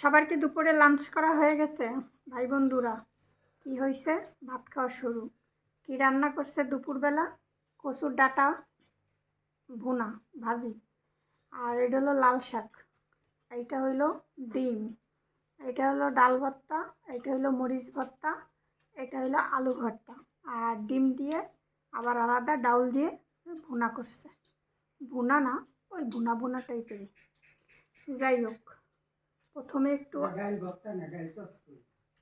সবার কি দুপুরে লাঞ্চ করা হয়ে গেছে। ভাই বন্ধুরা, কি হয়েছে ভাত খাওয়া শুরু। কি রান্না করছে দুপুরবেলা? কচুর ডাটা, ভুনা, ভাজি। আর এটা হলো লাল শাক। এইটা হইল ডিম। এটা হলো ডাল ভর্তা এটা হলো মরিচ ভর্তা এটা হলো আলু ভর্তা। আর ডিম দিয়ে আবার আলাদা ডাউল দিয়ে ভুনা করছে। ভুনা না, ওই ভুনা ভুনা টাইপেরই যাই হোক। প্রথমে একটু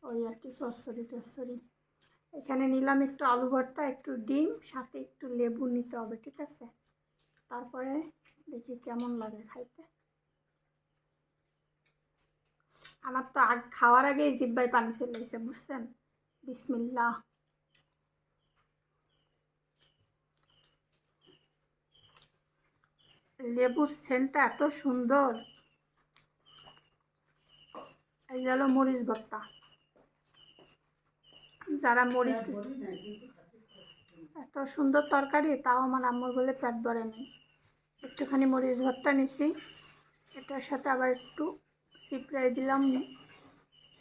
ওই আর কি সস্তরি টস্তরি এখানে নিলাম একটু আলু ভর্তা একটু ডিম সাথে একটু লেবু নিতে হবে ঠিক আছে? তারপরে দেখি কেমন লাগে খাইতে। আমার তো আগ খাওয়ার আগেই জিব্বাই পানি চলে এসে বুঝছেন? বিসমিল্লা। লেবুর সেন্টটা এত সুন্দর। এই গেল মরিচ ভর্তা। যারা মরিচ এত সুন্দর তরকারি, তাও আমার আম্মুর বলে পেট ভরে নেই। একটুখানি মরিচ ভর্তা নিছি। এটার সাথে আবার একটু সিপড়াই দিলাম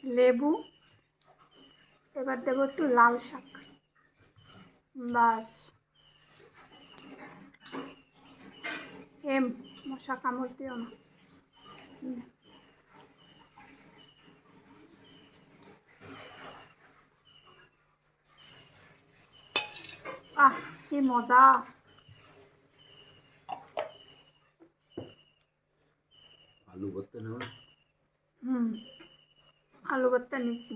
লেবু। এবার দেবো একটু লাল শাক। বাস। এম, মশা কামড় দিও না। আহ কি মজা। আলু ভর্তা নেওয়া? হুম আলু ভর্তা নিছি।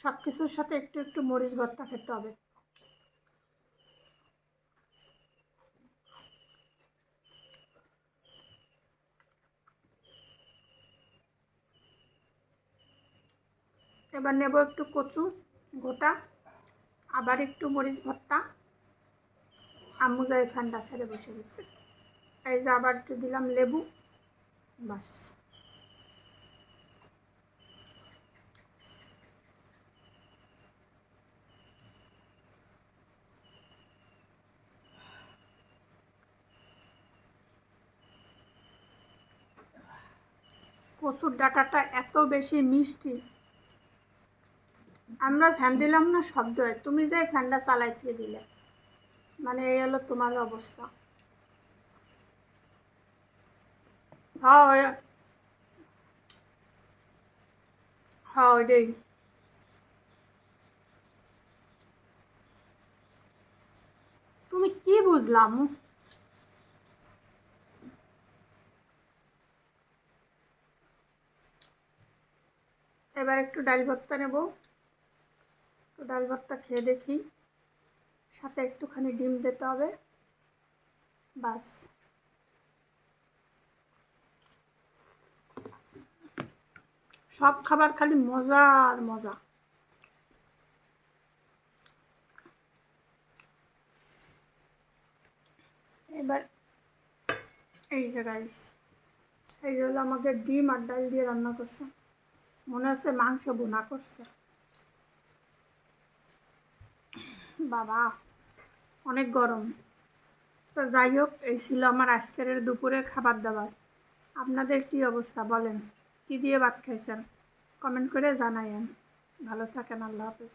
সব কিছুর সাথে একটু একটু মরিচ ভর্তা খেতে হবে। এবার নেব একটু কচু গোটা, আবার একটু মরিচ ভর্তা। আম্মু যাই ঠান্ডা ছেড়ে বসে গেছে। এই যে আবার একটু দিলাম লেবু, বাস। কচুর ডাটাটা এত বেশি মিষ্টি। আমরা ফ্যান দিলাম না শব্দ হয়। তুমি যে ফ্যানটা চালাইতে দিলে। মানে এই হলো তোমার অবস্থা। হ্যাঁ হ্যাঁ তুমি কি বুঝলাম এবার একটু ডাল ভর্তা নেব। একটু ডাল ভর্তা খেয়ে দেখি। সাথে একটুখানি ডিম দিতে হবে। বাস। সব খাবার খালি মজা আর মজা। এবার এই যে গাইস এই যে হলো আমাকে ডিম আর ডাল দিয়ে রান্না করছে। মনে হচ্ছে মাংস বোনা করছে। বাবা, অনেক গরম। তো যাই হোক, এই ছিল আমার আজকের দুপুরে খাবার দাবার। আপনাদের কি অবস্থা বলেন? কি দিয়ে ভাত খাইছেন? কমেন্ট করে জানাই ভালো থাকেন, আল্লাহ হাফিজ।